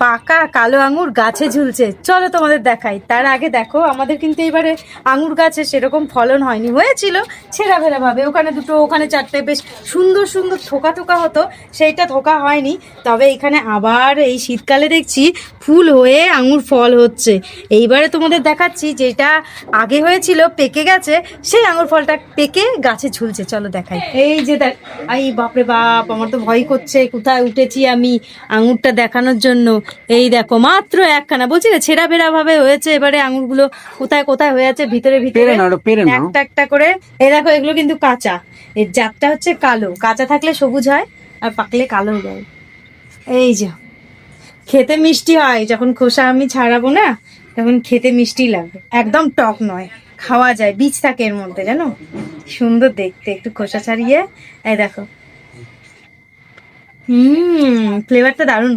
পাকা কালো আঙুর গাছে ঝুলছে। চলো তোমাদের দেখাই। তার আগে দেখো, আমাদের কিন্তু এবারে আঙুর গাছে সেরকম ফলন হয়নি। হয়েছিল ছেঁড়া ভাবে ওখানে দুটো, ওখানে চারটে বেশ সুন্দর সুন্দর থোকা থোকা হতো। সেইটা থোকা হয়নি। তবে এখানে আবার এই শীতকালে দেখছি ফুল হয়ে আঙুর ফল হচ্ছে। এইবারে তোমাদের দেখাচ্ছি যেটা আগে হয়েছিল, পেকে গেছে, সেই আঙুর ফলটা পেকে গাছে ঝুলছে। চলো দেখাই। এই যে দেখ এই বাপরে বাপ, আমার তো ভয় করছে। কোথায় উঠেছি আমি আঙুরটা দেখানোর জন্য? এই দেখো মাত্র একখানা। বলছি না ছেঁড়া বেড়া ভাবে হয়েছে এবারে আঙুরগুলো কোথায় কোথায় হয়ে আছে ভিতরে ভিতরে। একটা একটা করে। এই দেখো এগুলো কিন্তু কাঁচা। এর জাতটা হচ্ছে কালো। কাঁচা থাকলে সবুজ হয় আর পাকলে কালো হয়ে। যায় এই যে খেতে মিষ্টি হয় যখন খোসা আমি ছাড়াবো না তখন খেতে মিষ্টি লাগবে একদম টক নয় খাওয়া যায় বীজ থাকে এর মধ্যে জানো? সুন্দর দেখতে একটু খোসা ছাড়িয়ে। এই দেখো। হুম ফ্লেভারটা দারুণ।